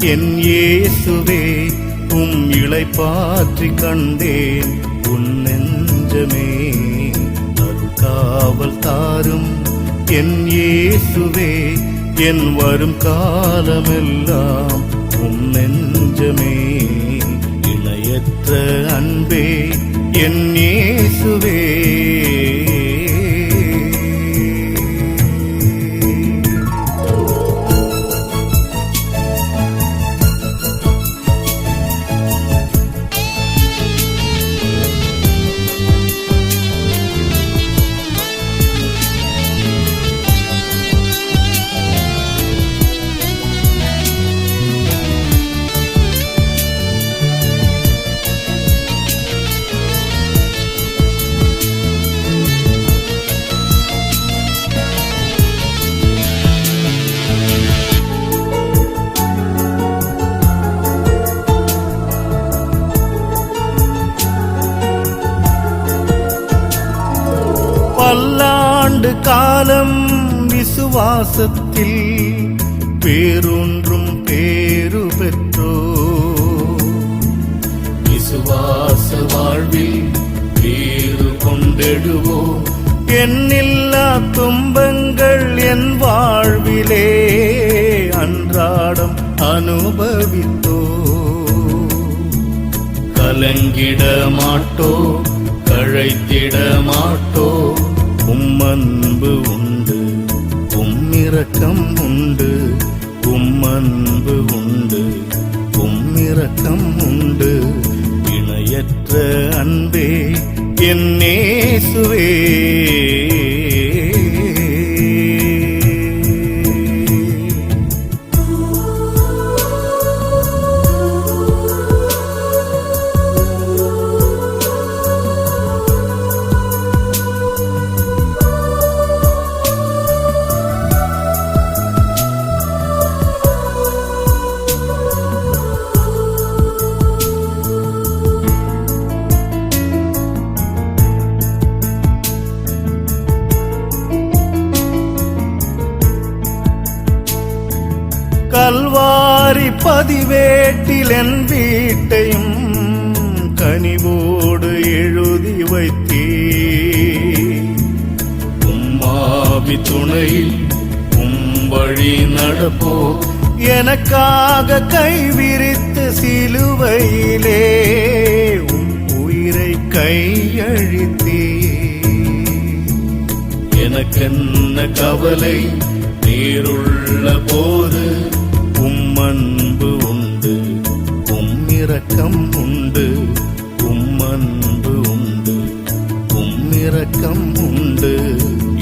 என் இயேசுவே உம் இளைப்பாற்றி கண்டேன். உன் நெஞ்சமே அருள் காவல் தாரும். என் இயேசுவே என் வரும் காலமெல்லாம் உம் நெஞ்சமே இணையற்ற அன்பே. என் இயேசுவே காலம் விசுவாசத்தில் பேரொன்றும் பேரு பெற்றோ? விசுவாச வாழ்வில் பேரு கொண்டெடுவோம் எண்ணில்லா துன்பங்கள் என் வாழ்விலே அன்றாடம் அனுபவித்தோ? கலங்கிட மாட்டோ கழைத்திட மாட்டோ? உம்மன்பு உண்டு உம்மிரக்கம் உண்டு உம்மன்பு உண்டு உம்மிரக்கம் உண்டு. இணையற்ற அன்பே என் நேசுவே கல்வாரி பதிவேட்டில் என் வீட்டையும் கனிவோடு எழுதி வைத்தே உம்மாவி துணையில் உம்வழி நடப்போ? எனக்காக கைவிரித்து சிலுவையிலே உம் உயிரை கையழித்தே எனக்கென்ன கவலை நீருள்ள போது உம் அன்பு உண்டு. உம் இரக்கம் உண்டு. உம் அன்பு உண்டு. உம் இரக்கம் உண்டு.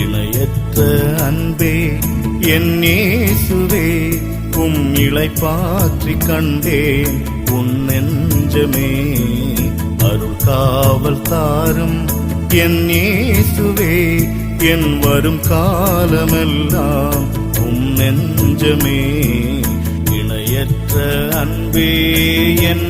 இணையற்ற அன்பே என் இயேசுவே உம் இளைப்பாற்றி கண்டேன். உன் நெஞ்சமே அருள் காவல் தாரும். என் இயேசுவே என் வரும் காலமெல்லாம் உம் நெஞ்சமே இணையற்ற அன்பே என்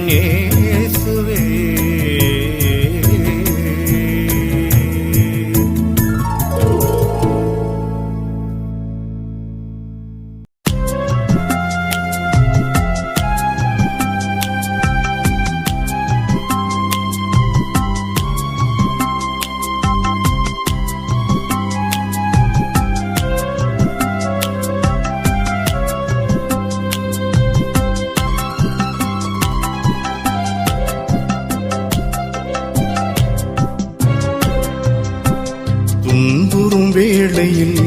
வேளையில்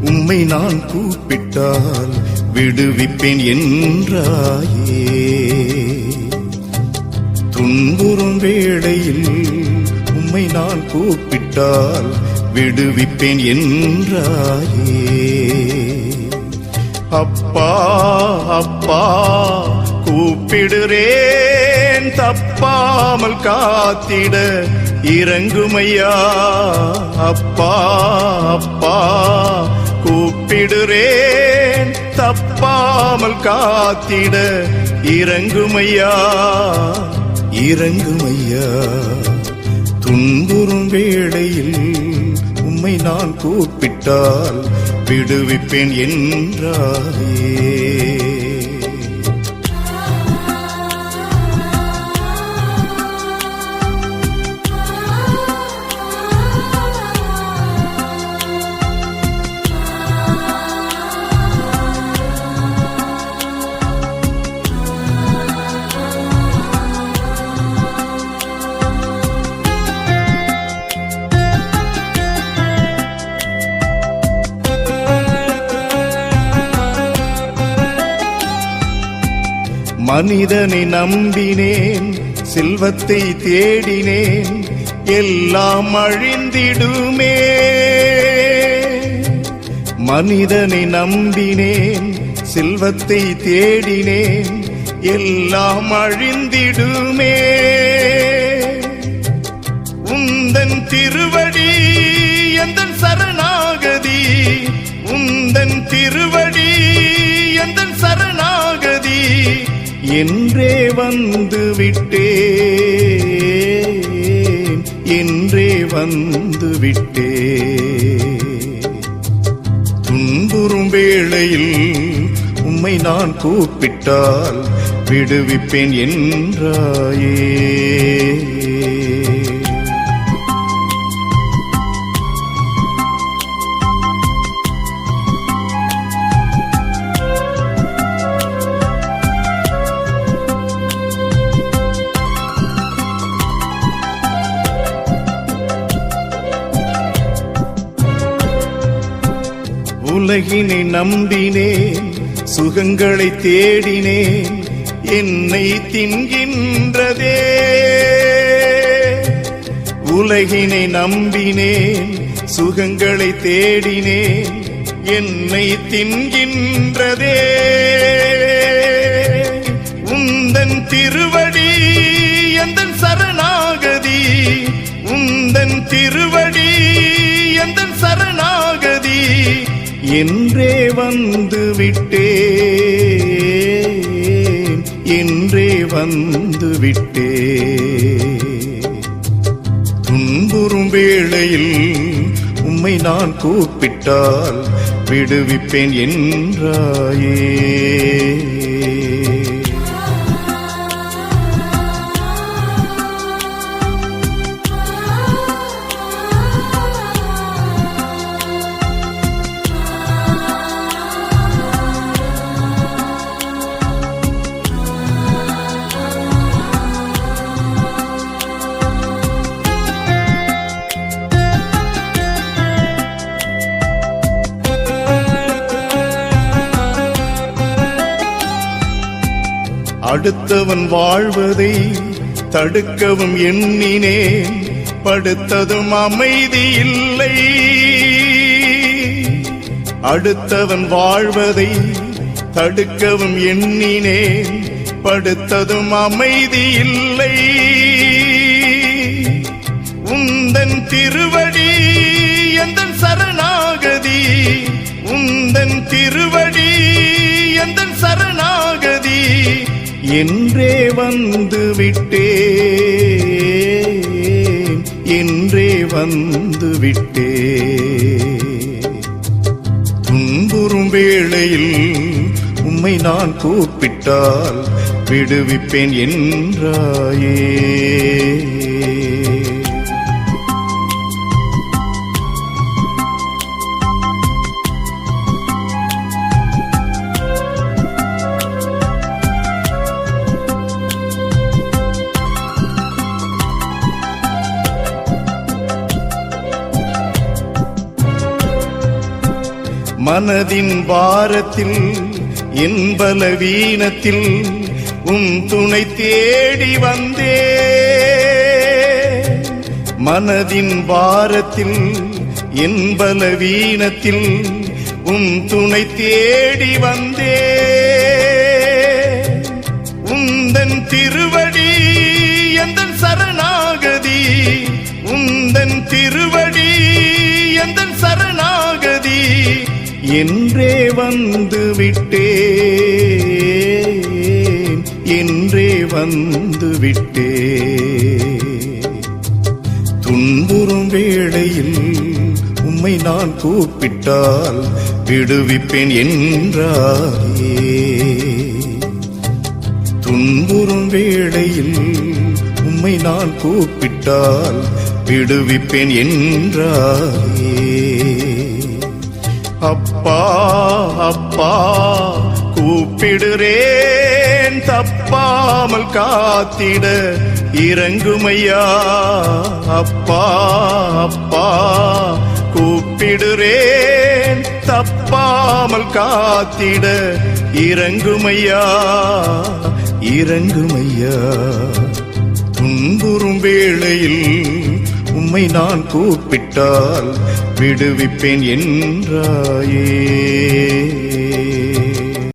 உம்மை நான் கூப்பிட்டால் விடுவிப்பேன் என்றாயே. துன்புறும் வேளையில் உம்மை நான் கூப்பிட்டால் விடுவிப்பேன் என்றாயே. அப்பா அப்பா கூப்பிடுறேன் தப்பாமல் காத்திட இறங்குமையா அப்பா? அப்பா கூப்பிடுறேன் தப்பாமல் காத்திட இறங்குமையா? இறங்குமையா? துன்புறும் வேளையில் உம்மை நான் கூப்பிட்டால் விடுவிப்பேன் என்றாயே. மனிதனை நம்பினேன் செல்வத்தை தேடினேன் எல்லாம் அழிந்திடுமே. மனிதனை நம்பினேன் செல்வத்தை தேடினேன் எல்லாம் அழிந்திடுமே. உந்தன் திருவடி எந்தன் சரணாகதி? உந்தன் திருவடி எந்தன் சரணாகதி? என்றே வந்து விட்டேன். என்றே வந்து விட்டேன். துன்புறும் வேளையில் உம்மை நான் கூப்பிட்டால் விடுவிப்பேன் என்றாயே. உலகினை நம்பினேன் சுகங்களை தேடினேன் என்னை தின்கின்றதே. உலகினை நம்பினேன் சுகங்களை தேடினேன் என்னை தின்கின்றதே. உந்தன் திருவடி எந்தன் சரணாகதி? உந்தன் திருவடி எந்தன் சரணாகதி? என்றே வந்து விட்டேன். என்றே வந்து விட்டே துன்புறும் வேளையில் உம்மை நான் கூப்பிட்டால் விடுவிப்பேன் என்றாயே. அடுத்தவன் வாழ்வதை தடுக்கவும் எண்ணினேன். படுத்ததும் அமைதி இல்லை. அடுத்தவன் வாழ்வதை தடுக்கவும் எண்ணினேன். படுத்ததும் அமைதி இல்லை. உந்தன் திருவடி எந்தன் சரணாகதி? உந்தன் திருவடி எந்தன் சரணாகதி என்றே வந்து விட்டேன். என்றே வந்து விட்டேன். துன்புறும் வேளையில் உம்மை நான் கூப்பிட்டால் விடுவிப்பேன் என்றாயே. மனதின் பாரத்தில் என் பலவீனத்தில் உம் துணை தேடி வந்தே. மனதின் பாரத்தில் என் பலவீனத்தில் உம் துணை தேடி வந்தே. உந்தன் திருவடி எந்தன் சரணாகதி? உந்தன் திருவடி எந்தன் சரணாகதி? என்றே வந்து விட்டேன். என்றே வந்து விட்டேன். துன்புறும் வேளையில் உம்மை நான் கூப்பிட்டால் விடுவிப்பேன் என்றாயே. துன்புறும் வேளையில் உம்மை நான் கூப்பிட்டால் விடுவிப்பேன் என்றாயே. அப்பா அப்பா கூப்பிடுறேன் தப்பாமல் காத்திட. இறங்குமையா? அப்பா அப்பா கூப்பிடுறேன் தப்பாமல் காத்திட. இறங்குமையா? இறங்குமையா? துன்புறும் வேளையில் உம்மை நான் கூப்பிட்டால் விடுவிப்பேன் என்றாயே.